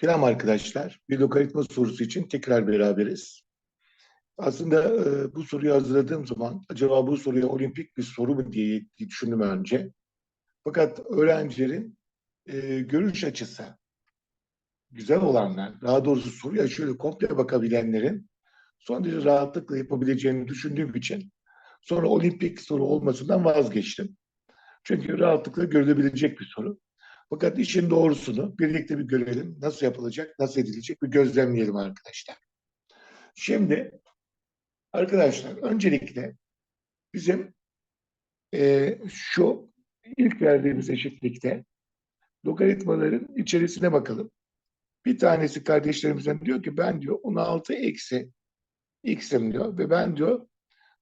Selam arkadaşlar. Bir logaritma sorusu için tekrar beraberiz. Aslında e, bu soruyu hazırladığım zaman acaba bu soruya olimpik bir soru mu diye düşündüm önce. Fakat öğrencilerin e, görüş açısı güzel olanlar, daha doğrusu soruya şöyle komple bakabilenlerin son derece rahatlıkla yapabileceğini düşündüğüm için sonra olimpik soru olmasından vazgeçtim. Çünkü rahatlıkla görülebilecek bir soru. Fakat işin doğrusunu birlikte bir görelim. Nasıl yapılacak, nasıl edilecek bir gözlemleyelim arkadaşlar. Şimdi arkadaşlar öncelikle bizim e, şu ilk verdiğimiz eşitlikte logaritmaların içerisine bakalım. Bir tanesi kardeşlerimizden diyor ki ben diyor 16 eksi x'im diyor ve ben diyor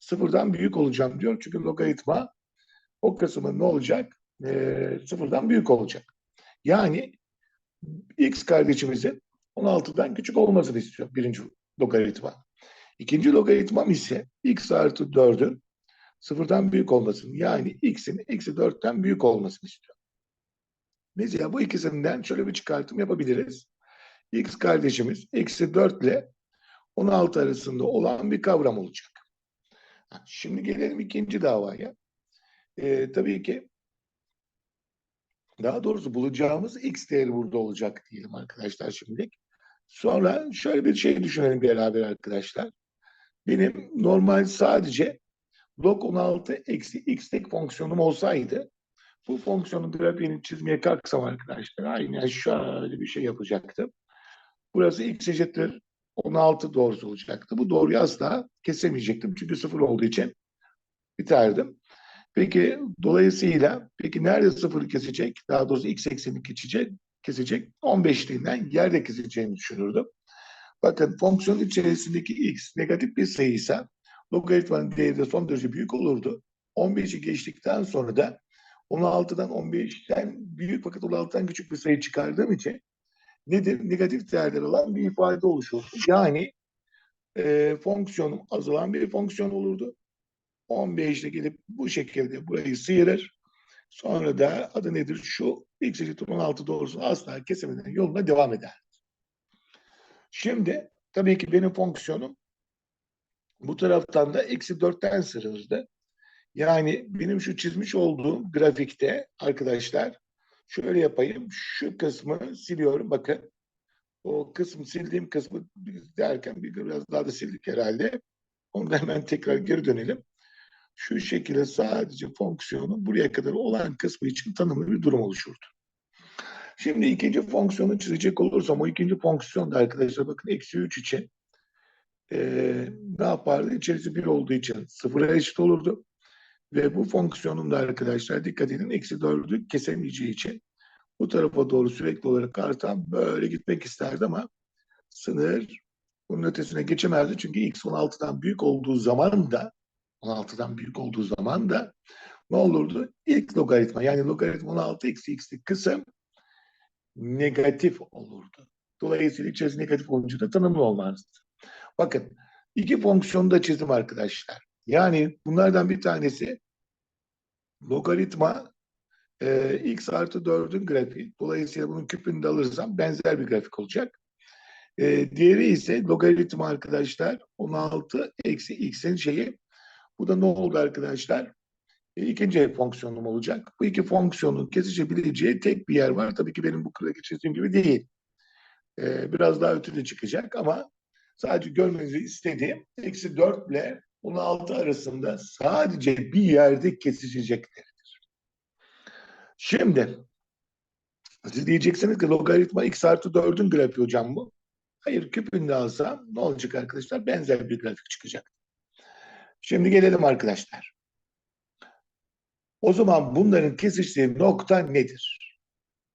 sıfırdan büyük olacağım diyor. Çünkü logaritma o kısmı ne olacak? E, sıfırdan büyük olacak. Yani x kardeşimizin 16'dan küçük olmasını istiyor birinci logaritma. İkinci logaritmam ise x artı 4'ün sıfırdan büyük olmasını yani x'in eksi 4'ten büyük olmasını istiyor. Mesela bu ikisinden şöyle bir çıkartım yapabiliriz. x kardeşimiz eksi 4 ile 16 arasında olan bir kavram olacak. Şimdi gelelim ikinci davaya. Ee, tabii ki daha doğrusu bulacağımız x değeri burada olacak diyelim arkadaşlar şimdilik. Sonra şöyle bir şey düşünelim beraber arkadaşlar. Benim normal sadece log 16 eksi x tek fonksiyonum olsaydı bu fonksiyonun grafiğini çizmeye kalksam arkadaşlar aynen şöyle bir şey yapacaktım. Burası x eşittir 16 doğrusu olacaktı. Bu doğruyu asla kesemeyecektim. Çünkü sıfır olduğu için biterdim. Peki dolayısıyla peki nerede sıfırı kesecek? Daha doğrusu x eksenini geçecek, kesecek. 15'liğinden yerde keseceğini düşünürdüm. Bakın fonksiyon içerisindeki x negatif bir sayıysa logaritmanın değeri de son derece büyük olurdu. 15'i geçtikten sonra da 16'dan 15'ten büyük fakat 16'dan küçük bir sayı çıkardığım için nedir? Negatif değerler olan bir ifade oluşurdu. Yani e, fonksiyonum azalan bir fonksiyon olurdu. 15'te gelip bu şekilde burayı sıyırır. Sonra da adı nedir? Şu x eşittir 16 doğrusu asla kesemeden yoluna devam eder. Şimdi tabii ki benim fonksiyonum bu taraftan da eksi 4'ten sırıldı. Yani benim şu çizmiş olduğum grafikte arkadaşlar şöyle yapayım. Şu kısmı siliyorum. Bakın o kısmı sildiğim kısmı derken biraz daha da sildik herhalde. Onu da hemen tekrar geri dönelim şu şekilde sadece fonksiyonun buraya kadar olan kısmı için tanımlı bir durum oluşurdu. Şimdi ikinci fonksiyonu çizecek olursam o ikinci fonksiyon da arkadaşlar bakın eksi 3 için e, ne yapardı? İçerisi 1 olduğu için sıfıra eşit olurdu. Ve bu fonksiyonun da arkadaşlar dikkat edin eksi 4'ü kesemeyeceği için bu tarafa doğru sürekli olarak artan böyle gitmek isterdi ama sınır bunun ötesine geçemezdi. Çünkü x 16'dan büyük olduğu zaman da 16'dan büyük olduğu zaman da ne olurdu? İlk logaritma yani logaritma 16 eksi x'lik kısım negatif olurdu. Dolayısıyla içerisinde negatif olunca da tanımlı olmazdı. Bakın iki fonksiyonu da çizdim arkadaşlar. Yani bunlardan bir tanesi logaritma e, x artı 4'ün grafiği. Dolayısıyla bunun küpünü de alırsam benzer bir grafik olacak. E, diğeri ise logaritma arkadaşlar 16 eksi x'in şeyi bu da ne oldu arkadaşlar? E, ikinci fonksiyonum olacak. Bu iki fonksiyonun kesişebileceği tek bir yer var. Tabii ki benim bu kırık çizdiğim gibi değil. E, biraz daha ötürü çıkacak ama sadece görmenizi istediğim eksi 4 ile 16 arasında sadece bir yerde kesişeceklerdir. Şimdi siz diyeceksiniz ki logaritma x artı 4'ün grafiği hocam bu. Hayır küpünde alsam ne olacak arkadaşlar? Benzer bir grafik çıkacak. Şimdi gelelim arkadaşlar. O zaman bunların kesiştiği nokta nedir?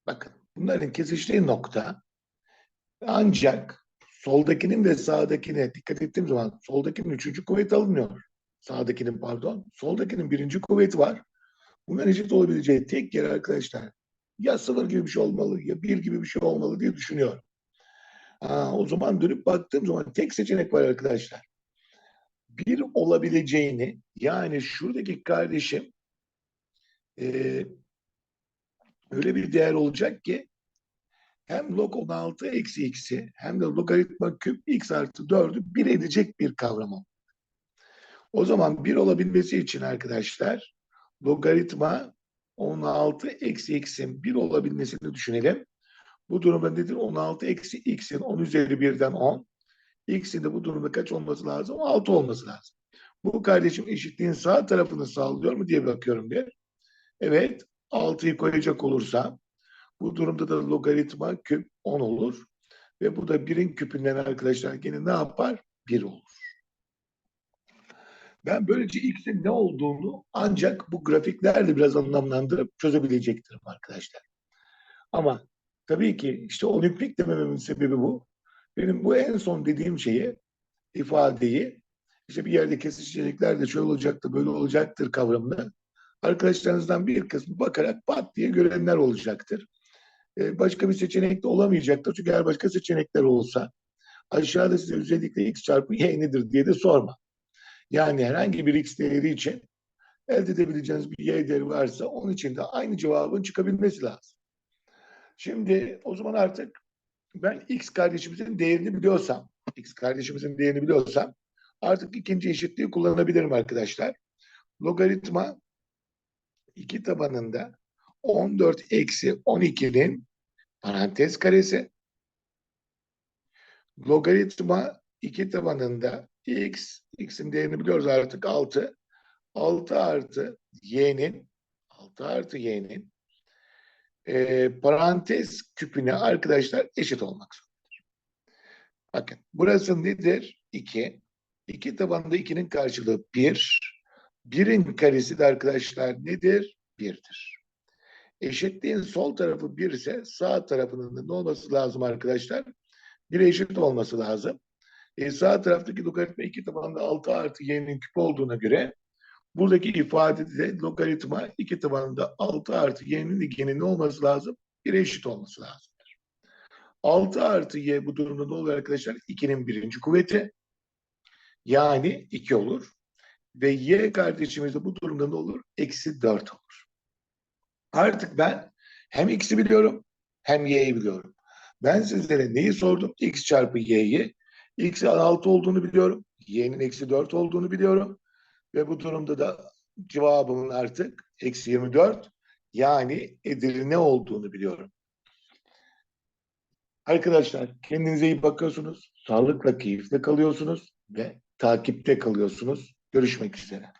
Bakın bunların kesiştiği nokta ancak soldakinin ve sağdakine dikkat ettiğim zaman soldakinin üçüncü kuvvet alınıyor. Sağdakinin pardon. Soldakinin birinci kuvveti var. Bunların eşit olabileceği tek yer arkadaşlar. Ya sıfır gibi bir şey olmalı ya bir gibi bir şey olmalı diye düşünüyorum. Aa, o zaman dönüp baktığım zaman tek seçenek var arkadaşlar bir olabileceğini yani şuradaki kardeşim e, öyle bir değer olacak ki hem log 16 eksi x'i hem de logaritma küp x artı 4'ü bir edecek bir kavram olmalı. O zaman bir olabilmesi için arkadaşlar logaritma 16 eksi x'in bir olabilmesini düşünelim. Bu durumda nedir? 16 eksi x'in 10 üzeri 1'den 10. X'in de bu durumda kaç olması lazım? 6 olması lazım. Bu kardeşim eşitliğin sağ tarafını sağlıyor mu diye bakıyorum bir. Evet. 6'yı koyacak olursam bu durumda da logaritma küp 10 olur. Ve bu da 1'in küpünden arkadaşlar gene ne yapar? 1 olur. Ben böylece x'in ne olduğunu ancak bu grafiklerle biraz anlamlandırıp çözebilecektim arkadaşlar. Ama tabii ki işte olimpik demememin sebebi bu. Benim bu en son dediğim şeyi, ifadeyi işte bir yerde kesişecekler de şöyle olacaktır, böyle olacaktır kavramını arkadaşlarınızdan bir kısmı bakarak pat diye görenler olacaktır. Ee, başka bir seçenek de olamayacaktır. Çünkü eğer başka seçenekler olsa aşağıda size özellikle x çarpı y nedir diye de sorma. Yani herhangi bir x değeri için elde edebileceğiniz bir y değeri varsa onun için de aynı cevabın çıkabilmesi lazım. Şimdi o zaman artık ben x kardeşimizin değerini biliyorsam, x kardeşimizin değerini biliyorsam artık ikinci eşitliği kullanabilirim arkadaşlar. Logaritma 2 tabanında 14 eksi 12'nin parantez karesi logaritma 2 tabanında x, x'in değerini biliyoruz artık 6. 6 artı y'nin 6 artı y'nin e, parantez küpüne arkadaşlar eşit olmak zorundadır. Bakın burası nedir? 2. 2 tabanında 2'nin karşılığı 1. 1'in karesi de arkadaşlar nedir? 1'dir. Eşitliğin sol tarafı 1 ise sağ tarafının da ne olması lazım arkadaşlar? 1'e eşit olması lazım. E, sağ taraftaki logaritma 2 tabanında 6 artı y'nin küp olduğuna göre buradaki ifadede de logaritma 2 tabanında 6 artı y'nin ne olması lazım? 1'e eşit olması lazım. 6 artı y bu durumda ne oluyor arkadaşlar? 2'nin birinci kuvveti. Yani 2 olur. Ve y kardeşimiz de bu durumda ne olur? Eksi 4 olur. Artık ben hem x'i biliyorum hem y'yi biliyorum. Ben sizlere neyi sordum? x çarpı y'yi. x'in 6 olduğunu biliyorum. y'nin eksi 4 olduğunu biliyorum. Ve bu durumda da cevabımın artık eksi 24 yani Edirne olduğunu biliyorum. Arkadaşlar kendinize iyi bakıyorsunuz. Sağlıkla, keyifle kalıyorsunuz ve takipte kalıyorsunuz. Görüşmek üzere.